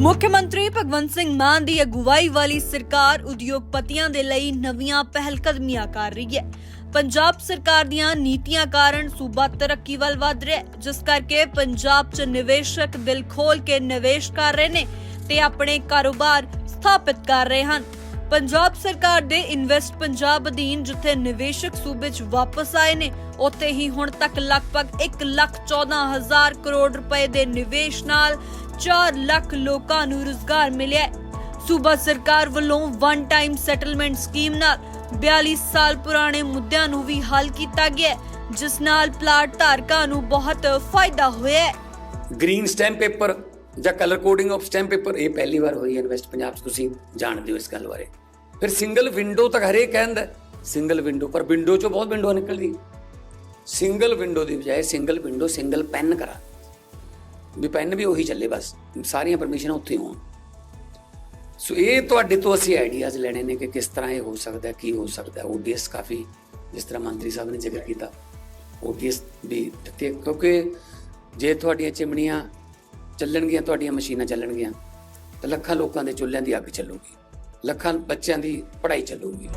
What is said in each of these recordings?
ਮੁੱਖ ਮੰਤਰੀ ਭਗਵੰਤ ਸਿੰਘ ਮਾਨ ਦੀ ਅਗਵਾਈ ਵਾਲੀ ਸਰਕਾਰ ਉਦਯੋਗਪਤੀਆਂ ਦੇ ਲਈ ਨਵੀਆਂ ਪਹਿਲਕਦਮੀਆਂ ਕਰ ਰਹੀ ਹੈ। ਪੰਜਾਬ ਸਰਕਾਰ ਦੀਆਂ ਨੀਤੀਆਂ ਕਾਰਨ ਸੂਬਾ ਤਰੱਕੀ ਵੱਲ ਵਧ ਰਿਹਾ ਜਿਸ ਕਰਕੇ ਪੰਜਾਬ 'ਚ ਨਿਵੇਸ਼ਕ ਦਿਲ ਖੋਲ ਕੇ ਨਿਵੇਸ਼ ਕਰ ਰਹੇ ਨੇ ਤੇ ਆਪਣੇ ਕਾਰੋਬਾਰ ਸਥਾਪਿਤ ਕਰ ਰਹੇ ਹਨ। ਪੰਜਾਬ ਸਰਕਾਰ ਦੇ ਇਨਵੈਸਟ ਪੰਜਾਬ ਅਧੀਨ ਜਿੱਥੇ ਨਿਵੇਸ਼ਕ ਸੂਬੇ 'ਚ ਵਾਪਸ ਆਏ ਨੇ, ਉੱਥੇ ਹੀ ਹੁਣ ਤੱਕ ਲਗਭਗ 1 ਲੱਖ 14 ਹਜ਼ਾਰ ਕਰੋੜ ਰੁਪਏ ਦੇ ਨਿਵੇਸ਼ ਨਾਲ 4 ਲੱਖ ਲੋਕਾਂ ਨੂੰ ਰੁਜ਼ਗਾਰ ਮਿਲਿਆ ਸੂਬਾ ਸਰਕਾਰ ਵੱਲੋਂ ਵਨ ਟਾਈਮ ਸੈਟਲਮੈਂਟ ਸਕੀਮ ਨਾਲ 42 ਸਾਲ ਪੁਰਾਣੇ ਮੁੱਦਿਆਂ ਨੂੰ ਵੀ ਹੱਲ ਕੀਤਾ ਗਿਆ ਜਿਸ ਨਾਲ ਪਲਾਟ ਧਾਰਕਾਂ ਨੂੰ ਬਹੁਤ ਫਾਇਦਾ ਹੋਇਆ ਹੈ। ਗ੍ਰੀਨ ਸਟੈਂਪ ਪੇਪਰ ਜਾਂ colour coding of stamp paper ਇਹ ਪਹਿਲੀ ਵਾਰ ਹੋਈ ਹੈ ਇਨਵੈਸਟ ਪੰਜਾਬ 'ਚ ਤੁਸੀਂ ਜਾਣਦੇ ਹੋ ਇਸ ਗੱਲ ਬਾਰੇ ਫਿਰ ਸਿੰਗਲ ਵਿੰਡੋ ਤੱਕ ਹਰੇਕ ਕਹਿੰਦਾ ਸਿੰਗਲ ਵਿੰਡੋ ਪਰ ਵਿੰਡੋ 'ਚੋਂ ਬਹੁਤ ਵਿੰਡੋ ਨਿਕਲਦੀ ਸਿੰਗਲ ਵਿੰਡੋ ਦੀ ਬਜਾਏ ਸਿੰਗਲ ਵਿੰਡੋ ਸਿੰਗਲ ਪੈਨ ਕਰਾ ਵੀ ਪੈਨ ਵੀ ਉਹੀ ਚੱਲੇ ਬਸ ਸਾਰੀਆਂ ਪਰਮਿਸ਼ਨਾਂ ਉੱਥੇ ਹੋਣ ਸੋ ਇਹ ਤੁਹਾਡੇ ਤੋਂ ਅਸੀਂ ਆਈਡੀਆਜ਼ ਲੈਣੇ ਨੇ ਕਿ ਕਿਸ ਤਰ੍ਹਾਂ ਇਹ ਹੋ ਸਕਦਾ ਹੈ, ਕੀ ਹੋ ਸਕਦਾ ਓਡੀਐਸ ਕਾਫੀ ਜਿਸ ਤਰ੍ਹਾਂ ਮੰਤਰੀ ਸਾਹਿਬ ਨੇ ਜ਼ਿਕਰ ਕੀਤਾ ਓਡੀਐਸ ਵੀ ਦਿੱਤੇ ਕਿਉਂਕਿ ਜੇ ਤੁਹਾਡੀਆਂ ਚਿਮਨੀਆਂ ਚੱਲਣਗੀਆਂ, ਤੁਹਾਡੀਆਂ ਮਸ਼ੀਨਾਂ ਚੱਲਣਗੀਆਂ, ਤਾਂ ਲੱਖਾਂ ਲੋਕਾਂ ਦੇ ਚੁੱਲ੍ਹਿਆਂ ਦੀ ਅੱਗ ਚੱਲੂਗੀ, ਲੱਖਾਂ ਬੱਚਿਆਂ ਦੀ ਪੜ੍ਹਾਈ ਚੱਲੂਗੀ।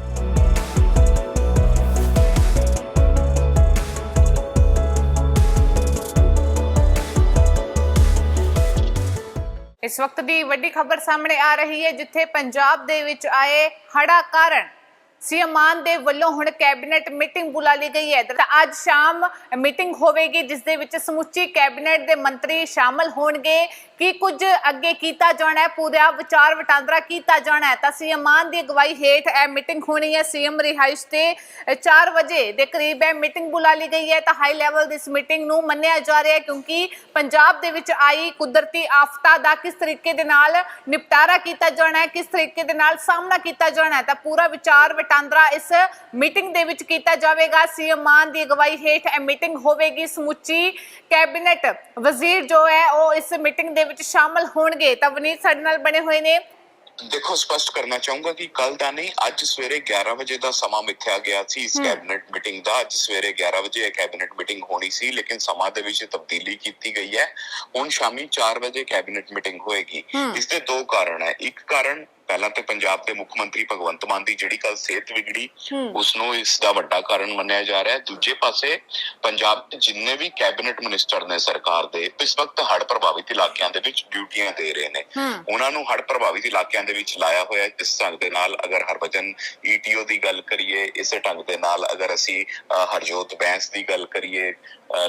ਇਸ ਵਕਤ ਦੀ ਵੱਡੀ ਖਬਰ ਸਾਹਮਣੇ ਆ ਰਹੀ ਹੈ, ਜਿੱਥੇ ਪੰਜਾਬ ਦੇ ਵਿੱਚ ਆਏ ਹੜਾ ਕਾਰਨ ਸੀਐਮ ਮਾਨ ਦੇ ਵੱਲੋਂ ਹੁਣ ਕੈਬਨਿਟ ਮੀਟਿੰਗ ਬੁਲਾ ਲਈ ਗਈ ਹੈ। ਤਾਂ ਅੱਜ ਸ਼ਾਮ ਮੀਟਿੰਗ ਹੋਵੇਗੀ, ਜਿਸ ਦੇ ਵਿੱਚ ਸਮੁੱਚੀ ਕੈਬਨਿਟ ਦੇ ਮੰਤਰੀ ਸ਼ਾਮਲ ਹੋਣਗੇ। ਕੀ ਕੁਝ ਅੱਗੇ ਕੀਤਾ ਜਾਣਾ ਹੈ? ਪੂਰਾ ਵਿਚਾਰ ਵਟਾਂਦਰਾ ਕੀਤਾ ਜਾਣਾ ਹੈ। ਤਾਂ ਸੀਐਮ ਮਾਨ ਦੀ ਅਗਵਾਈ ਹੇਠ ਇਹ ਮੀਟਿੰਗ ਹੋਣੀ ਹੈ। ਸੀਐਮ ਰਿਹਾਇਸ਼ ਤੇ 4 ਵਜੇ ਦੇ ਕਰੀਬ ਇਹ ਮੀਟਿੰਗ ਬੁਲਾ ਲਈ ਗਈ ਹੈ। ਤਾਂ ਹਾਈ ਲੈਵਲ ਦੀ ਇਸ ਮੀਟਿੰਗ ਨੂੰ ਮੰਨਿਆ ਜਾ ਰਿਹਾ ਹੈ, ਕਿਉਂਕਿ ਪੰਜਾਬ ਦੇ ਵਿੱਚ ਆਈ ਕੁਦਰਤੀ ਆਫ਼ਤਾ ਦਾ ਕਿਸ ਤਰੀਕੇ ਦੇ ਨਾਲ ਨਿਪਟਾਰਾ ਕੀਤਾ ਜਾਣਾ ਹੈ, ਕਿਸ ਤਰੀਕੇ ਦੇ ਨਾਲ ਸਾਹਮਣਾ ਕੀਤਾ ਜਾਣਾ ਹੈ, ਤਾਂ ਪੂਰਾ ਵਿਚਾਰ ਵਟਾਂਦਰਾ ਇਸ ਮੀਟਿੰਗ ਦੇ ਵਿੱਚ ਕੀਤਾ ਜਾਵੇਗਾ। ਸੀਐਮ ਮਾਨ ਦੀ ਅਗਵਾਈ ਹੇਠ ਇਹ ਮੀਟਿੰਗ ਹੋਵੇਗੀ। ਸਮੁੱਚੀ ਕੈਬਨਿਟ ਵਜ਼ੀਰ ਜੋ ਹੈ ਉਹ ਇਸ ਮੀਟਿੰਗ ਦੇ ਵਿੱਚ ਸ਼ਾਮਲ ਹੋਣਗੇ। ਤਾਂ ਵਨੀਤ ਸਾਡੇ ਨਾਲ ਬਣੇ ਹੋਏ ਨੇ। ਦੇਖੋ ਸਪਸ਼ਟ ਕਰਨਾ ਚਾਹੂੰਗਾ ਕਿ ਕੱਲ ਦਾ ਨਹੀਂ ਅੱਜ ਸਵੇਰੇ 11 ਵਜੇ ਦਾ ਸਮਾਂ ਮਿੱਥਿਆ ਗਿਆ ਸੀ ਇਸ ਕੈਬਨਿਟ ਮੀਟਿੰਗ ਦਾ। ਅੱਜ ਸਵੇਰੇ 11 ਵਜੇ ਇਹ ਕੈਬਨਿਟ ਮੀਟਿੰਗ ਹੋਣੀ ਸੀ ਲੇਕਿਨ ਸਮਾਂ ਦੇ ਵਿੱਚ ਤਬਦੀਲੀ ਕੀਤੀ ਗਈ ਹੈ। ਹੁਣ ਸ਼ਾਮੀ 4 ਵਜੇ ਕੈਬਨਿਟ ਮੀਟਿੰਗ ਹੋਏਗੀ। ਇਸ ਦੇ ਦੋ ਕਾਰਨ ਹੈ। ਇੱਕ ਕਾਰਨ ਪਹਿਲਾਂ ਤੇ ਪੰਜਾਬ ਦੇ ਮੁੱਖ ਮੰਤਰੀ ਭਗਵੰਤ ਮਾਨ ਦੀ ਜਿਹੜੀ ਕੱਲ ਸਿਹਤ ਵਿਗੜੀ ਉਸ ਨੂੰ ਇਸ ਦਾ ਵੱਡਾ ਕਾਰਨ ਮੰਨਿਆ ਜਾ ਰਿਹਾ ਹੈ। ਦੂਜੇ ਪਾਸੇ ਪੰਜਾਬ ਦੇ ਜਿੰਨੇ ਵੀ ਕੈਬਨਿਟ ਮਿਨਿਸਟਰ ਨੇ ਸਰਕਾਰ ਦੇ ਇਸ ਵਕਤ ਹੜ੍ਹ ਪ੍ਰਭਾਵਿਤ ਇਲਾਕਿਆਂ ਦੇ ਵਿੱਚ ਡਿਊਟੀਆਂ ਦੇ ਰਹੇ ਨੇ। ਉਹਨਾਂ ਨੂੰ ਹੜ੍ਹ ਪ੍ਰਭਾਵਿਤ ਇਲਾਕਿਆਂ ਦੇ ਵਿੱਚ ਲਾਇਆ ਹੋਇਆ ਹੈ। ਜਿਸ ਢੰਗ ਦੇ ਨਾਲ ਅਗਰ ਹਰਭਜਨ ਈਟੀਓ ਦੀ ਗੱਲ ਕਰੀਏ ਇਸੇ ਢੰਗ ਦੇ ਨਾਲ ਅਗਰ ਅਸੀਂ ਹਰਜੋਤ ਬੈਂਸ ਦੀ ਗੱਲ ਕਰੀਏ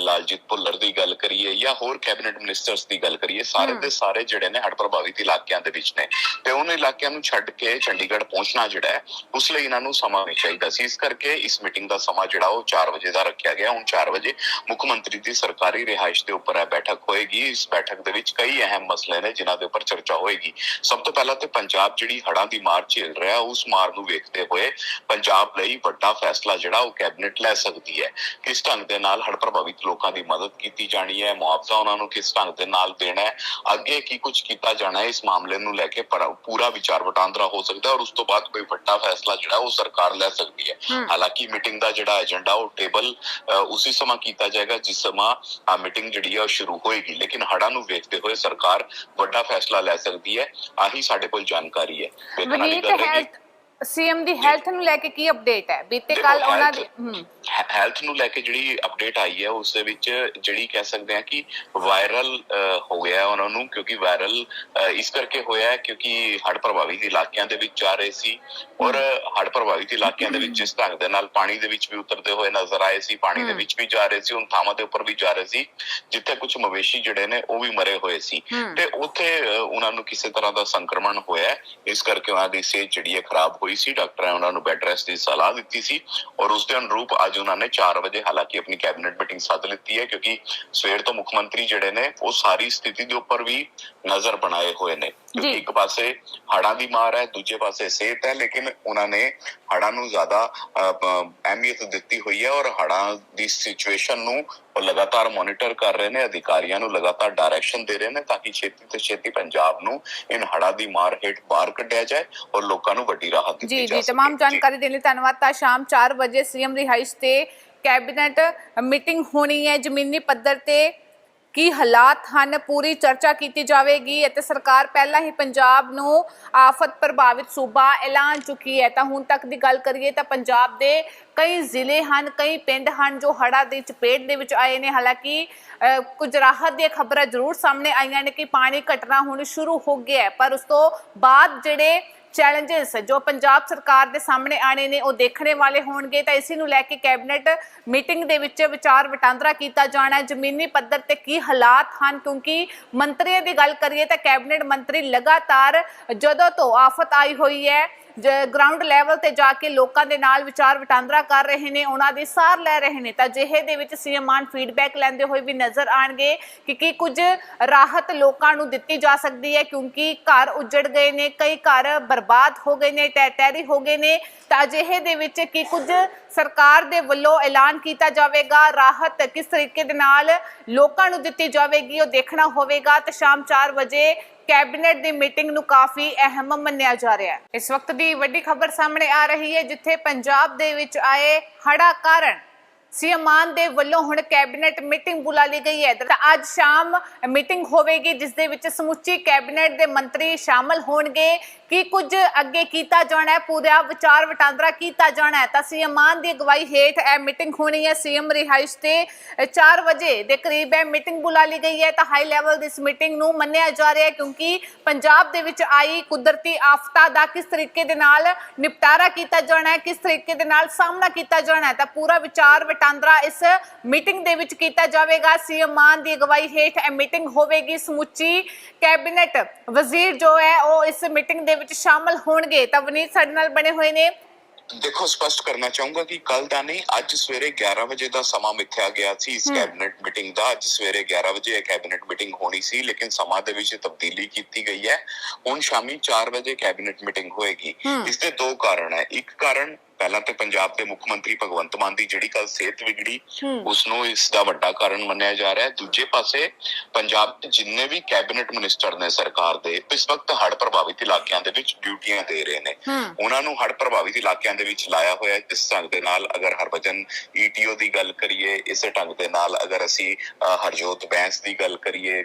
ਲਾਲਜੀਤ ਭੁੱਲਰ ਦੀ ਗੱਲ ਕਰੀਏ ਜਾਂ ਹੋਰ ਕੈਬਨਿਟ ਮਿਨਿਸਟਰਸ ਦੀ ਗੱਲ ਕਰੀਏ ਸਾਰੇ ਦੇ ਸਾਰੇ ਜਿਹੜੇ ਨੇ ਹੜ੍ਹ ਪ੍ਰਭਾਵਿਤ ਇਲਾਕਿਆਂ ਦੇ ਵਿੱਚ ਨੇ। ਤੇ ਉਹਨਾਂ ਇਲਾਕਿਆਂ ਨੂੰ ਛੱਡ ਕੇ ਚੰਡੀਗੜ੍ਹ ਪਹੁੰਚਣਾ ਜਿਹੜਾ ਹੈ ਉਸ ਲਈ ਇਹਨਾਂ ਨੂੰ ਸਮਾਂ ਨਹੀਂ ਚਾਹੀਦਾ ਸੀ। ਇਸ ਕਰਕੇ ਇਸ ਮੀਟਿੰਗ ਦਾ ਸਮਾਂ ਜਿਹੜਾ ਉਹ 4 ਵਜੇ ਦਾ ਰੱਖਿਆ ਗਿਆ। ਹੁਣ 4 ਵਜੇ ਮੁੱਖ ਮੰਤਰੀ ਦੀ ਸਰਕਾਰੀ ਰਿਹਾਇਸ਼ ਦੇ ਉੱਪਰ ਇਹ ਬੈਠਕ ਹੋਏਗੀ। ਇਸ ਬੈਠਕ ਦੇ ਵਿੱਚ ਕਈ ਅਹਿਮ ਮਸਲੇ ਨੇ ਜਿਨ੍ਹਾਂ ਦੇ ਉੱਪਰ ਚਰਚਾ ਹੋਏਗੀ। ਸਭ ਤੋਂ ਪਹਿਲਾਂ ਤੇ ਪੰਜਾਬ ਜਿਹੜੀ ਹੜ੍ਹਾਂ ਦੀ ਮਾਰ ਝੇਲ ਰਿਹਾ ਉਸ ਮਾਰ ਨੂੰ ਵੇਖਦੇ ਹੋਏ ਪੰਜਾਬ ਲਈ ਵੱਡਾ ਫੈਸਲਾ ਜਿਹੜਾ ਉਹ ਕੈਬਨਿਟ ਲੈ ਸਕਦੀ ਹੈ। ਕਿਸ ਢੰਗ ਦੇ ਨਾਲ ਹੜ੍ਹ ਪ੍ਰਭਾਵਿਤ ਲੋਕਾਂ ਦੀ ਮਦਦ ਕੀਤੀ ਜਾਣੀ ਹੈ ਮੁਆਵਜ਼ਾ ਉਹਨਾਂ ਨੂੰ ਕਿਸ ਢੰਗ ਦੇ ਨਾਲ ਦੇਣਾ ਹੈ ਅੱਗੇ ਕੀ ਕੁਝ ਕੀਤਾ ਜਾਣਾ ਹੈ ਇਸ ਮਾਮਲੇ ਨੂੰ ਲੈ ਕੇ ਪਰ- ਵਿਚਾਰ ਵਟਾਂਦਰਾ ਹੋ ਸਕਦਾ ਹੈ ਔਰ ਉਸ ਤੋਂ ਬਾਅਦ ਕੋਈ ਵੱਡਾ ਫੈਸਲਾ ਜਿਹੜਾ ਉਹ ਸਰਕਾਰ ਲੈ ਸਕਦੀ ਹੈ। ਹਾਲਾਂਕਿ ਮੀਟਿੰਗ ਦਾ ਜਿਹੜਾ ਏਜੰਡਾ ਉਹ ਟੇਬਲ ਉਸੇ ਸਮਾਂ ਕੀਤਾ ਜਾਏਗਾ ਜਿਸ ਸਮਾਂ ਆ ਮੀਟਿੰਗ ਜਿਹੜੀ ਹੈ ਉਹ ਸ਼ੁਰੂ ਹੋਏਗੀ। ਲੇਕਿਨ ਹੜ੍ਹਾਂ ਨੂੰ ਵੇਖਦੇ ਹੋਏ ਸਰਕਾਰ ਵੱਡਾ ਫੈਸਲਾ ਲੈ ਸਕਦੀ ਹੈ। ਆਹੀ ਸਾਡੇ ਕੋਲ ਜਾਣਕਾਰੀ ਹੈ। ਵਨੀਤ ਗੱਲ ਹੈ ਸੀਐਮ ਦੀ ਹੈਲਥ ਨੂੰ ਲੈ ਕੇ ਕੀ ਅਪਡੇਟ ਹੈ? ਬੀਤੇ ਕੱਲ ਉਹਨਾਂ ਦੀ ਹੈਲਥ ਨੂੰ ਲੈ ਕੇ ਜਿਹੜੀ ਅਪਡੇਟ ਆਈ ਹੈ ਉਸ ਦੇ ਵਿੱਚ ਜਿਹੜੀ ਕਹਿ ਸਕਦੇ ਆ ਕਿ ਵਾਇਰਲ ਹੋ ਗਿਆ ਉਹਨਾਂ ਨੂੰ ਕਿਉਂਕਿ ਵਾਇਰਲ ਇਸ ਕਰਕੇ ਹੋਇਆ ਹੈ ਕਿਉਂਕਿ ਹੜ੍ਹ ਪ੍ਰਭਾਵਿਤ ਇਲਾਕਿਆਂ ਦੇ ਵਿੱਚ ਜਾ ਰਹੇ ਸੀ ਔਰ ਹੜ੍ਹ ਪ੍ਰਭਾਵਿਤ ਇਲਾਕਿਆਂ ਦੇ ਵਿੱਚ ਜਿਸ ਢੰਗ ਦੇ ਨਾਲ ਪਾਣੀ ਦੇ ਵਿੱਚ ਵੀ ਉਤਰਦੇ ਹੋਏ ਨਜ਼ਰ ਆਏ ਸੀ ਪਾਣੀ ਦੇ ਵਿੱਚ ਵੀ ਜਾ ਰਹੇ ਸੀ ਉਨ ਥਾਵਾਂ ਦੇ ਉੱਪਰ ਵੀ ਜਾ ਰਹੇ ਸੀ ਜਿੱਥੇ ਕੁਝ ਮਵੇਸ਼ੀ ਜਿਹੜੇ ਨੇ ਉਹ ਵੀ ਮਰੇ ਹੋਏ ਸੀ। ਤੇ ਉੱਥੇ ਉਹਨਾਂ ਨੂੰ ਕਿਸੇ ਤਰ੍ਹਾਂ ਦਾ ਸੰਕਰਮਣ ਹੋਇਆ। ਇਸ ਕਰਕੇ ਉਹਨਾਂ ਦੀ ਸਿਹਤ ਜਿਹੜੀ ਹੈ ਖਰਾਬ ਹੋਈ ਸੀ ਡਾਕਟਰਾਂ ਨੇ ਉਹਨਾਂ ਨੂੰ ਬੈੱਡ ਰੈਸਟ ਦੀ ਸਲਾਹ ਦਿੱਤੀ ਸੀ ਔਰ ਉਸ ਦੇ ਅਨੁਰੂਪ ਅੱਜ ਉਹਨਾਂ ਨੇ 4 ਵਜੇ ਹਾਲਾਂਕਿ ਆਪਣੀ ਕੈਬਨਿਟ ਮੀਟਿੰਗ ਸੱਦ ਲਿੱਤੀ ਹੈ ਕਿਉਂਕਿ ਸਵੇਰ ਤੋਂ ਮੁੱਖ ਮੰਤਰੀ ਜਿਹੜੇ ਨੇ ਉਹ ਸਾਰੀ ਸਥਿਤੀ ਦੇ ਉੱਪਰ ਵੀ ਨਜ਼ਰ ਬਣਾਏ ਹੋਏ ਨੇ ਕਿਉਂਕਿ। ਇੱਕ ਪਾਸੇ ਹੜ੍ਹਾਂ ਦੀ ਮਾਰ ਹੈ ਦੂਜੇ ਪਾਸੇ ਸਿਹਤ ਹੈ ਲੇਕਿਨ ਉਹਨਾਂ ਨੇ ਹੜ੍ਹਾਂ ਨੂੰ ਜ਼ਿਆਦਾ ਅਹਿਮੀਅਤ ਦਿੱਤੀ ਹੋਈ ਹੈ ਔਰ ਹੜ੍ਹਾਂ ਦੀ ਸਿਚੁਏਸ਼ਨ ਨੂੰ ਉਹ ਲਗਾਤਾਰ ਮੋਨੀਟਰ ਕਰ ਰਹੇ ਨੇ ਅਧਿਕਾਰੀਆਂ ਨੂੰ ਲਗਾਤਾਰ ਡਾਇਰੈਕਸ਼ਨ ਦੇ ਰਹੇ ਨੇ ਤਾਂ ਕਿ ਛੇਤੀ ਤੋਂ ਛੇਤੀ ਪੰਜਾਬ ਨੂੰ ਇਨ ਹੜ੍ਹਾਂ ਦੀ ਮਾਰ ਹੇਠ ਬਾਹਰ ਕੱਢਿਆ ਜਾਏ ਔਰ ਲੋਕਾਂ ਨੂੰ ਵੱਡੀ ਰਾਹਤ ਦਿੱਤੀ ਜੀ ਜਾ ਜੀ ਸਕੇ तमाम ਜੀ। ਜਾਣਕਾਰੀ ਦੇਣ ਲਈ ਧੰਨਵਾਦ ਤਾਂ ਸ਼ਾਮ 4 ਵਜੇ ਸੀਐਮ ਰਿਹਾਇਸ਼ ਤੇ ਕੈਬਨਿਟ ਮੀਟਿੰਗ ਹੋਣੀ ਹੈ ਜ਼ਮੀਨੀ ਪੱਧਰ ਤੇ ਕੀ ਹਾਲਾਤ ਹਨ? ਪੂਰੀ ਚਰਚਾ ਕੀਤੀ ਜਾਵੇਗੀ ਅਤੇ ਸਰਕਾਰ ਪਹਿਲਾਂ ਹੀ ਪੰਜਾਬ ਨੂੰ ਆਫਤ ਪ੍ਰਭਾਵਿਤ ਸੂਬਾ ਐਲਾਨ ਚੁੱਕੀ ਹੈ। ਤਾਂ ਹੁਣ ਤੱਕ ਦੀ ਗੱਲ ਕਰੀਏ ਤਾਂ ਪੰਜਾਬ ਦੇ ਕਈ ਜ਼ਿਲ੍ਹੇ ਹਨ, ਕਈ ਪਿੰਡ ਹਨ ਜੋ ਹੜ੍ਹਾਂ ਦੀ ਚਪੇਟ ਦੇ ਵਿੱਚ ਆਏ ਨੇ। ਹਾਲਾਂਕਿ ਕੁਝ ਰਾਹਤ ਦੀਆਂ ਖਬਰਾਂ ਜ਼ਰੂਰ ਸਾਹਮਣੇ ਆਈਆਂ ਨੇ ਕਿ ਪਾਣੀ ਘਟਣਾ ਹੁਣ ਸ਼ੁਰੂ ਹੋ ਗਿਆ ਪਰ ਉਸ ਤੋਂ ਬਾਅਦ ਜਿਹੜੇ ਚੈਲੰਜਸ ਜੋ ਪੰਜਾਬ ਸਰਕਾਰ ਦੇ ਸਾਹਮਣੇ ਆਣੇ ਨੇ, ਉਹ ਦੇਖਣੇ ਵਾਲੇ ਹੋਣਗੇ। ਤਾਂ ਇਸੇ ਨੂੰ ਲੈ ਕੇ ਕੈਬਨਿਟ ਮੀਟਿੰਗ ਦੇ ਵਿੱਚ ਵਿਚਾਰ ਵਟਾਂਦਰਾ ਕੀਤਾ ਜਾਣਾ ਹੈ। ਜ਼ਮੀਨੀ ਪੱਧਰ ਤੇ ਕੀ ਹਾਲਾਤ ਹਨ? ਕਿਉਂਕਿ ਮੰਤਰੀਆਂ ਦੀ ਗੱਲ ਕਰੀਏ ਤਾਂ ਕੈਬਨਿਟ ਮੰਤਰੀ ਲਗਾਤਾਰ ਜਦੋਂ ਤੋਂ ਆਫਤ ਆਈ ਹੋਈ ਹੈ ਗਰਾਊਂਡ ਲੈਵਲ ਤੇ ਜਾ ਕੇ ਲੋਕਾਂ ਦੇ ਨਾਲ ਵਿਚਾਰ ਵਟਾਂਦਰਾ ਕਰ ਰਹੇ ਨੇ, ਉਹਨਾਂ ਦੀ ਸਾਰ ਲੈ ਰਹੇ ਨੇ। ਤਾਂ ਜਿਹੇ ਦੇ ਵਿੱਚ ਸੀਐਮ ਮਾਨ ਫੀਡਬੈਕ ਲੈਂਦੇ ਹੋਏ ਵੀ ਨਜ਼ਰ ਆਣਗੇ ਕਿ ਕੀ ਕੁਝ ਰਾਹਤ ਲੋਕਾਂ ਨੂੰ ਦਿੱਤੀ ਜਾ ਸਕਦੀ ਹੈ, ਕਿਉਂਕਿ ਘਰ ਉੱਜੜ ਗਏ ਨੇ, ਕਈ ਘਰ ਬਰਬਾਦ ਹੋ ਗਏ ਨੇ ਟੈ ਟੈਰੀ ਹੋ ਗਏ ਨੇ। ਤਾਂ ਜਿਹੇ ਦੇ ਵਿੱਚ ਕੀ ਕੁਝ ਸਰਕਾਰ ਦੇ ਵੱਲੋਂ ਐਲਾਨ ਕੀਤਾ ਜਾਵੇਗਾ? ਰਾਹਤ ਕਿਸ ਤਰੀਕੇ ਦੇ ਨਾਲ ਲੋਕਾਂ ਨੂੰ ਦਿੱਤੀ ਜਾਵੇਗੀ? ਉਹ ਦੇਖਣਾ ਹੋਵੇਗਾ। ਤੇ ਸ਼ਾਮ 4 ਵਜੇ ਕੈਬਨਿਟ ਦੀ ਮੀਟਿੰਗ ਨੂੰ ਕਾਫੀ ਅਹਿਮ ਮੰਨਿਆ ਜਾ ਰਿਹਾ ਹੈ। ਇਸ ਵਕਤ ਦੀ ਵੱਡੀ ਖਬਰ ਸਾਹਮਣੇ ਆ ਰਹੀ ਹੈ, ਜਿੱਥੇ ਪੰਜਾਬ ਦੇ ਵਿੱਚ ਆਏ ਹੜਾ ਕਾਰਨ ਸੀਐਮ ਮਾਨ ਦੇ ਵੱਲੋਂ ਹੁਣ ਕੈਬਨਿਟ ਮੀਟਿੰਗ ਬੁਲਾ ਲਈ ਗਈ ਹੈ। ਤਾਂ ਅੱਜ ਸ਼ਾਮ ਮੀਟਿੰਗ ਹੋਵੇਗੀ, ਜਿਸ ਦੇ ਵਿੱਚ ਸਮੁੱਚੀ ਕੈਬਨਿਟ ਦੇ ਮੰਤਰੀ ਸ਼ਾਮਲ ਹੋਣਗੇ। ਕੀ ਕੁਝ ਅੱਗੇ ਕੀਤਾ ਜਾਣਾ ਹੈ? ਪੂਰਾ ਵਿਚਾਰ ਵਟਾਂਦਰਾ ਕੀਤਾ ਜਾਣਾ ਹੈ। ਤਾਂ ਸੀਐਮ ਮਾਨ ਦੀ ਅਗਵਾਈ ਹੇਠ ਇਹ ਮੀਟਿੰਗ ਹੋਣੀ ਹੈ। ਸੀਐਮ ਰਿਹਾਇਸ਼ ਤੇ 4 ਵਜੇ ਦੇ ਕਰੀਬ ਇਹ ਮੀਟਿੰਗ ਬੁਲਾ ਲਈ ਗਈ ਹੈ। ਤਾਂ ਹਾਈ ਲੈਵਲ ਦੀ ਇਸ ਮੀਟਿੰਗ ਨੂੰ ਮੰਨਿਆ ਜਾ ਰਿਹਾ ਹੈ ਕਿਉਂਕਿ ਪੰਜਾਬ ਦੇ ਵਿੱਚ ਆਈ ਕੁਦਰਤੀ ਆਫ਼ਤਾ ਦਾ ਕਿਸ ਤਰੀਕੇ ਦੇ ਨਾਲ ਨਿਪਟਾਰਾ ਕੀਤਾ ਜਾਣਾ ਹੈ, ਕਿਸ ਤਰੀਕੇ ਦੇ ਨਾਲ ਸਾਹਮਣਾ ਕੀਤਾ ਜਾਣਾ ਹੈ, ਤਾਂ ਪੂਰਾ ਵਿਚਾਰ ਵਟਾਂਦਰਾ ਇਸ ਮੀਟਿੰਗ ਦੇ ਵਿੱਚ ਕੀਤਾ ਜਾਵੇਗਾ। ਸੀਐਮ ਮਾਨ ਦੀ ਅਗਵਾਈ ਹੇਠ ਇਹ ਮੀਟਿੰਗ ਹੋਵੇਗੀ ਸਮੁੱਚੀ ਕੈਬਨਿਟ ਵਜ਼ੀਰ ਜੋ ਹੈ, ਉਹ ਇਸ ਮੀਟਿੰਗ ਦੇ ਵਿੱਚ ਸ਼ਾਮਲ ਹੋਣਗੇ ਤਾਂ ਵਨੀਤ ਸਾਡੇ ਨਾਲ ਬਣੇ ਹੋਏ ਨੇ। ਦੇਖੋ ਸਪਸ਼ਟ ਕਰਨਾ ਚਾਹੂੰਗਾ ਕਿ ਕੱਲ ਦਾ ਨਹੀਂ ਅੱਜ ਸਵੇਰੇ 11 ਵਜੇ ਦਾ ਸਮਾਂ ਮਿੱਥਿਆ ਗਿਆ ਸੀ। ਇਸ ਕੈਬਨਿਟ ਮੀਟਿੰਗ ਦਾ ਅੱਜ ਸਵੇਰੇ 11 ਵਜੇ ਇਹ ਕੈਬਨਿਟ ਮੀਟਿੰਗ ਹੋਣੀ ਸੀ ਲੇਕਿਨ ਸਮਾਂ ਦੇ ਵਿੱਚ ਤਬਦੀਲੀ ਕੀਤੀ ਗਈ ਹੈ। ਹੁਣ ਸ਼ਾਮੀ 4 ਵਜੇ ਕੈਬਨਿਟ ਮੀਟਿੰਗ ਹੋਏਗੀ। ਇਸ ਦੇ ਦੋ ਕਾਰਨ ਹੈ। ਇੱਕ ਕਾਰਨ ਪਹਿਲਾਂ ਤੇ ਪੰਜਾਬ ਦੇ ਮੁੱਖ ਮੰਤਰੀ ਭਗਵੰਤ ਮਾਨ ਦੀ ਜਿਹੜੀ ਕੱਲ ਸਿਹਤ ਵਿਗੜੀ ਉਸ ਨੂੰ ਇਸ ਦਾ ਵੱਡਾ ਕਾਰਨ ਮੰਨਿਆ ਜਾ ਰਿਹਾ ਹੈ। ਦੂਜੇ ਪਾਸੇ ਪੰਜਾਬ ਦੇ ਜਿੰਨੇ ਵੀ ਕੈਬਨਿਟ ਮਿਨਿਸਟਰ ਨੇ ਸਰਕਾਰ ਦੇ ਇਸ ਵਕਤ ਹੜ੍ਹ ਪ੍ਰਭਾਵਿਤ ਇਲਾਕਿਆਂ ਦੇ ਵਿੱਚ ਡਿਊਟੀਆਂ ਦੇ ਰਹੇ ਨੇ। ਉਹਨਾਂ ਨੂੰ ਹੜ੍ਹ ਪ੍ਰਭਾਵਿਤ ਇਲਾਕਿਆਂ ਦੇ ਵਿੱਚ ਲਾਇਆ ਹੋਇਆ ਹੈ। ਜਿਸ ਢੰਗ ਦੇ ਨਾਲ ਅਗਰ ਹਰਭਜਨ ਈਟੀਓ ਦੀ ਗੱਲ ਕਰੀਏ ਇਸੇ ਢੰਗ ਦੇ ਨਾਲ ਅਗਰ ਅਸੀਂ ਹਰਜੋਤ ਬੈਂਸ ਦੀ ਗੱਲ ਕਰੀਏ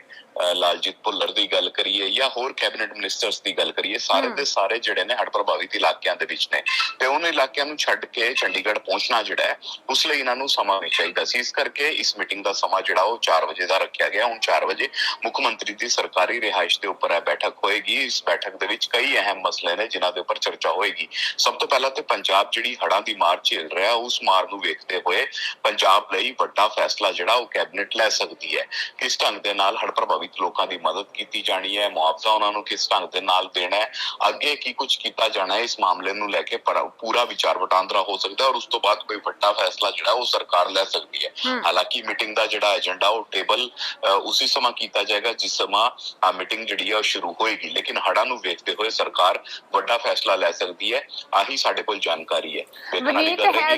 ਲਾਲਜੀਤ ਭੁੱਲਰ ਦੀ ਗੱਲ ਕਰੀਏ ਜਾਂ ਹੋਰ ਕੈਬਨਿਟ ਮਿਨਿਸਟਰਸ ਦੀ ਗੱਲ ਕਰੀਏ ਸਾਰੇ ਦੇ ਸਾਰੇ ਜਿਹੜੇ ਨੇ ਹੜ੍ਹ ਪ੍ਰਭਾਵਿਤ ਇਲਾਕਿਆਂ ਦੇ ਵਿੱਚ ਨੇ। ਤੇ ਉਹਨਾਂ ਇਲਾਕਿਆਂ ਨੂੰ ਛੱਡ ਕੇ ਚੰਡੀਗੜ੍ਹ ਪਹੁੰਚਣਾ ਜਿਹੜਾ ਹੈ, ਉਸ ਲਈ ਇਹਨਾਂ ਨੂੰ ਸਮਾਂ ਵੀ ਚਾਹੀਦਾ ਸੀ। ਇਸ ਕਰਕੇ ਇਸ ਮੀਟਿੰਗ ਦਾ ਸਮਾਂ ਜਿਹੜਾ ਉਹ 4 ਵਜੇ ਦਾ ਰੱਖਿਆ ਗਿਆ। ਹੁਣ 4 ਵਜੇ ਮੁੱਖ ਮੰਤਰੀ ਦੀ ਸਰਕਾਰੀ ਰਿਹਾਇਸ਼ ਦੇ ਉੱਪਰ ਇਹ ਬੈਠਕ ਹੋਏਗੀ। ਇਸ ਬੈਠਕ ਦੇ ਵਿੱਚ ਕਈ ਅਹਿਮ ਮਸਲੇ ਨੇ ਜਿਨ੍ਹਾਂ ਦੇ ਉੱਪਰ ਚਰਚਾ ਹੋਏਗੀ। ਸਭ ਤੋਂ ਪਹਿਲਾਂ ਤੇ ਪੰਜਾਬ ਜਿਹੜੀ ਹੜ੍ਹਾਂ ਦੀ ਮਾਰ ਝੇਲ ਰਿਹਾ, ਉਸ ਮਾਰ ਨੂੰ ਵੇਖਦੇ ਹੋਏ ਪੰਜਾਬ ਲਈ ਵੱਡਾ ਫੈਸਲਾ ਜਿਹੜਾ ਉਹ ਕੈਬਨਿਟ ਲੈ ਸਕਦੀ ਹੈ। ਕਿਸ ਢੰਗ ਦੇ ਨਾਲ ਹੜ੍ਹ ਪ੍ਰਭਾਵਿਤ ਲੋਕਾਂ ਦੀ ਮਦਦ ਕੀਤੀ ਜਾਣੀ ਹੈ, ਮੁਆਵਜ਼ਾ ਉਹਨਾਂ ਨੂੰ ਕਿਸ ਢੰਗ ਦੇ ਨਾਲ ਦੇਣਾ ਹੈ, ਅੱਗੇ ਕੀ ਕੁਝ ਕੀਤਾ ਜਾਣਾ ਹੈ, ਇਸ ਮਾਮਲੇ ਨੂੰ ਲੈ ਕੇ ਪੂਰਾ ਵਿਚਾਰ ਵਟਾਂਦਰਾ ਹੋ ਸਕਦਾ ਔਰ ਉਸ ਤੋਂ ਬਾਅਦ ਕੋਈ ਵੱਡਾ ਫੈਸਲਾ ਜਿਹੜਾ ਉਹ ਸਰਕਾਰ ਲੈ ਸਕਦੀ ਹੈ। ਹਾਲਾਂਕਿ ਮੀਟਿੰਗ ਦਾ ਜਿਹੜਾ ਏਜੰਡਾ ਉਹ ਟੇਬਲ ਉਸੇ ਸਮਾਂ ਕੀਤਾ ਜਾਏਗਾ ਜਿਸ ਸਮਾਂ ਆ ਮੀਟਿੰਗ ਜਿਹੜੀ ਹੈ ਉਹ ਸ਼ੁਰੂ ਹੋਏਗੀ। ਲੇਕਿਨ ਹੜ੍ਹਾਂ ਨੂੰ ਵੇਖਦੇ ਹੋਏ ਸਰਕਾਰ ਵੱਡਾ ਫੈਸਲਾ ਲੈ ਸਕਦੀ ਹੈ। ਆਹੀ ਸਾਡੇ ਕੋਲ ਜਾਣਕਾਰੀ ਹੈ। ਵੇਖਣ ਵਾਲੀ ਗੱਲ ਹੈ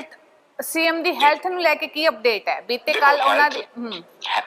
ਸੀਐਮ ਦੀ ਹੈਲਥ ਨੂੰ ਲੈ ਕੇ ਕੀ ਅਪਡੇਟ ਹੈ? ਬੀਤੇ ਕੱਲ ਉਹਨਾਂ ਦੀ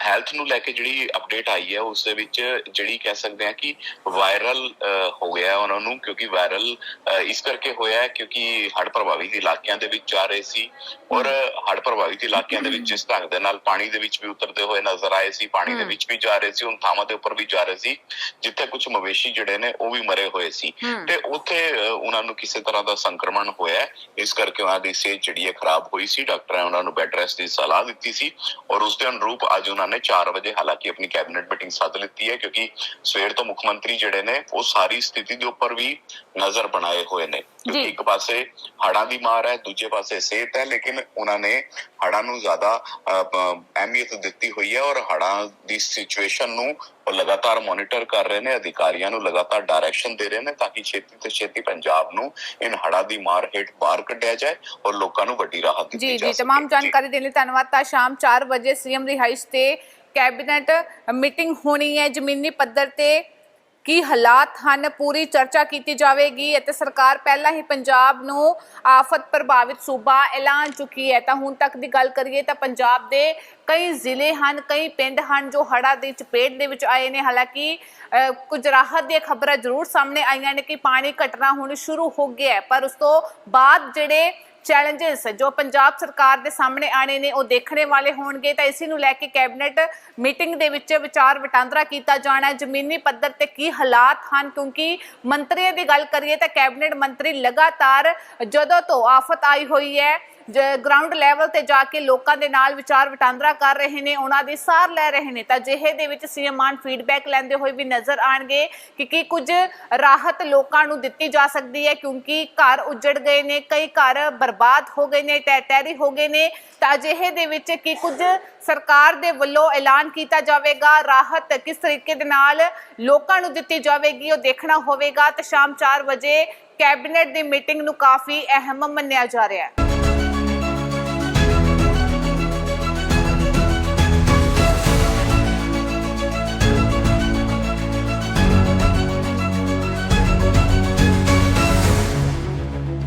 ਹੈਲਥ ਨੂੰ ਲੈ ਕੇ ਜਿਹੜੀ ਅਪਡੇਟ ਆਈ ਹੈ ਉਸ ਦੇ ਵਿੱਚ ਜਿਹੜੀ ਕਹਿ ਸਕਦੇ ਆ ਕਿ ਵਾਇਰਲ ਹੋ ਗਿਆ ਉਹਨਾਂ ਨੂੰ ਕਿਉਂਕਿ ਵਾਇਰਲ ਇਸ ਕਰਕੇ ਹੋਇਆ ਹੈ ਕਿਉਂਕਿ ਹੜ੍ਹ ਪ੍ਰਭਾਵਿਤ ਇਲਾਕਿਆਂ ਦੇ ਵਿੱਚ ਜਾ ਰਹੇ ਸੀ ਔਰ ਹੜ੍ਹ ਪ੍ਰਭਾਵਿਤ ਇਲਾਕਿਆਂ ਦੇ ਵਿੱਚ ਜਿਸ ਢੰਗ ਦੇ ਨਾਲ ਪਾਣੀ ਦੇ ਵਿੱਚ ਵੀ ਉਤਰਦੇ ਹੋਏ ਨਜ਼ਰ ਆਏ ਸੀ ਪਾਣੀ ਦੇ ਵਿੱਚ ਵੀ ਜਾ ਰਹੇ ਸੀ ਉਨ ਥਾਵਾਂ ਦੇ ਉੱਪਰ ਵੀ ਜਾ ਰਹੇ ਸੀ ਜਿੱਥੇ ਕੁਝ ਮਵੇਸ਼ੀ ਜਿਹੜੇ ਨੇ ਉਹ ਵੀ ਮਰੇ ਹੋਏ ਸੀ। ਤੇ ਉੱਥੇ ਉਹਨਾਂ ਨੂੰ ਕਿਸੇ ਤਰ੍ਹਾਂ ਦਾ ਸੰਕਰਮਣ ਹੋਇਆ। ਇਸ ਕਰਕੇ ਉਹਨਾਂ ਦੀ ਸਿਹਤ ਜਿਹੜੀ ਹੈ ਖਰਾਬ ਹੋਈ ਸੀ ਡਾਕਟਰਾਂ ਨੇ ਉਹਨਾਂ ਨੂੰ ਬੈੱਡ ਰੈਸਟ ਦੀ ਸਲਾਹ ਦਿੱਤੀ ਸੀ ਔਰ ਉਸ ਦੇ ਅਨੁਰੂਪ ਅੱਜ ਉਹਨਾਂ ਨੇ 4 ਵਜੇ ਹਾਲਾਂਕਿ ਆਪਣੀ ਕੈਬਨਿਟ ਮੀਟਿੰਗ ਸੱਦ ਲਿੱਤੀ ਹੈ ਕਿਉਂਕਿ ਸਵੇਰ ਤੋਂ ਮੁੱਖ ਮੰਤਰੀ ਜਿਹੜੇ ਨੇ ਉਹ ਸਾਰੀ ਸਥਿਤੀ ਦੇ ਉੱਪਰ ਵੀ ਨਜ਼ਰ ਬਣਾਏ ਹੋਏ ਨੇ ਕਿਉਂਕਿ। ਇੱਕ ਪਾਸੇ ਹੜ੍ਹਾਂ ਦੀ ਮਾਰ ਹੈ ਦੂਜੇ ਪਾਸੇ ਸਿਹਤ ਹੈ ਲੇਕਿਨ ਉਹਨਾਂ ਨੇ ਹੜ੍ਹਾਂ ਨੂੰ ਜ਼ਿਆਦਾ ਅਹਿਮੀਅਤ ਦਿੱਤੀ ਹੋਈ ਹੈ ਔਰ ਹੜ੍ਹਾਂ ਦੀ ਸਿਚੁਏਸ਼ਨ ਨੂੰ ਉਹ ਲਗਾਤਾਰ ਮੋਨੀਟਰ ਕਰ ਰਹੇ ਨੇ ਅਧਿਕਾਰੀਆਂ ਨੂੰ ਲਗਾਤਾਰ ਡਾਇਰੈਕਸ਼ਨ ਦੇ ਰਹੇ ਨੇ ਤਾਂ ਕਿ ਛੇਤੀ ਤੋਂ ਛੇਤੀ ਪੰਜਾਬ ਨੂੰ ਇਨ ਹੜ੍ਹਾਂ ਦੀ ਮਾਰ ਹੇਠ ਬਾਹਰ ਕੱਢਿਆ ਜਾਏ ਔਰ ਲੋਕਾਂ ਨੂੰ ਵੱਡੀ ਰਾਹਤ ਦਿੱਤੀ ਜੀ ਜਾ ਜੀ ਸਕੇ तमाम ਜੀ। ਜਾਣਕਾਰੀ ਦੇਣ ਲਈ ਧੰਨਵਾਦ ਤਾਂ ਸ਼ਾਮ 4 ਵਜੇ ਸੀਐਮ ਰਿਹਾਇਸ਼ ਤੇ ਕੈਬਨਿਟ ਮੀਟਿੰਗ ਹੋਣੀ ਹੈ ਜ਼ਮੀਨੀ ਪੱਧਰ ਤੇ ਕੀ ਹਾਲਾਤ ਹਨ? ਪੂਰੀ ਚਰਚਾ ਕੀਤੀ ਜਾਵੇਗੀ ਅਤੇ ਸਰਕਾਰ ਪਹਿਲਾਂ ਹੀ ਪੰਜਾਬ ਨੂੰ ਆਫਤ ਪ੍ਰਭਾਵਿਤ ਸੂਬਾ ਐਲਾਨ ਚੁੱਕੀ ਹੈ। ਤਾਂ ਹੁਣ ਤੱਕ ਦੀ ਗੱਲ ਕਰੀਏ ਤਾਂ ਪੰਜਾਬ ਦੇ ਕਈ ਜ਼ਿਲ੍ਹੇ ਹਨ, ਕਈ ਪਿੰਡ ਹਨ ਜੋ ਹੜ੍ਹਾਂ ਦੀ ਚਪੇਟ ਦੇ ਵਿੱਚ ਆਏ ਨੇ। ਹਾਲਾਂਕਿ ਕੁਝ ਰਾਹਤ ਦੀਆਂ ਖਬਰਾਂ ਜ਼ਰੂਰ ਸਾਹਮਣੇ ਆਈਆਂ ਨੇ ਕਿ ਪਾਣੀ ਘਟਣਾ ਹੁਣ ਸ਼ੁਰੂ ਹੋ ਗਿਆ ਪਰ ਉਸ ਤੋਂ ਬਾਅਦ ਜਿਹੜੇ ਚੈਲੰਜਸ ਜੋ ਪੰਜਾਬ ਸਰਕਾਰ ਦੇ ਸਾਹਮਣੇ ਆਣੇ ਨੇ, ਉਹ ਦੇਖਣੇ ਵਾਲੇ ਹੋਣਗੇ। ਤਾਂ ਇਸੇ ਨੂੰ ਲੈ ਕੇ ਕੈਬਨਿਟ ਮੀਟਿੰਗ ਦੇ ਵਿੱਚ ਵਿਚਾਰ ਵਟਾਂਦਰਾ ਕੀਤਾ ਜਾਣਾ ਹੈ। ਜ਼ਮੀਨੀ ਪੱਧਰ ਤੇ ਕੀ ਹਾਲਾਤ ਹਨ? ਕਿਉਂਕਿ ਮੰਤਰੀਆਂ ਦੀ ਗੱਲ ਕਰੀਏ ਤਾਂ ਕੈਬਨਿਟ ਮੰਤਰੀ ਲਗਾਤਾਰ ਜਦੋਂ ਤੋਂ ਆਫਤ ਆਈ ਹੋਈ ਹੈ ਗਰਾਊਂਡ ਲੈਵਲ ਤੇ ਜਾ ਕੇ ਲੋਕਾਂ ਦੇ ਨਾਲ ਵਿਚਾਰ ਵਟਾਂਦਰਾ ਕਰ ਰਹੇ ਨੇ, ਉਹਨਾਂ ਦੀ ਸਾਰ ਲੈ ਰਹੇ ਨੇ। ਤਾਂ ਜਿਹੇ ਦੇ ਵਿੱਚ ਸੀਐਮ ਮਾਨ ਫੀਡਬੈਕ ਲੈਂਦੇ ਹੋਏ ਵੀ ਨਜ਼ਰ ਆਣਗੇ ਕਿ ਕੀ ਕੁਝ ਰਾਹਤ ਲੋਕਾਂ ਨੂੰ ਦਿੱਤੀ ਜਾ ਸਕਦੀ ਹੈ, ਕਿਉਂਕਿ ਘਰ ਉੱਜੜ ਗਏ ਨੇ, ਕਈ ਘਰ ਬਰਬਾਦ ਹੋ ਗਏ ਨੇ ਟੈ ਟੈਰੀ ਹੋ ਗਏ ਨੇ। ਤਾਂ ਜਿਹੇ ਦੇ ਵਿੱਚ ਕੀ ਕੁਝ ਸਰਕਾਰ ਦੇ ਵੱਲੋਂ ਐਲਾਨ ਕੀਤਾ ਜਾਵੇਗਾ? ਰਾਹਤ ਕਿਸ ਤਰੀਕੇ ਦੇ ਨਾਲ ਲੋਕਾਂ ਨੂੰ ਦਿੱਤੀ ਜਾਵੇਗੀ? ਉਹ ਦੇਖਣਾ ਹੋਵੇਗਾ। ਤੇ ਸ਼ਾਮ 4 ਵਜੇ ਕੈਬਨਿਟ ਦੀ ਮੀਟਿੰਗ ਨੂੰ ਕਾਫੀ ਅਹਿਮ ਮੰਨਿਆ ਜਾ ਰਿਹਾ ਹੈ।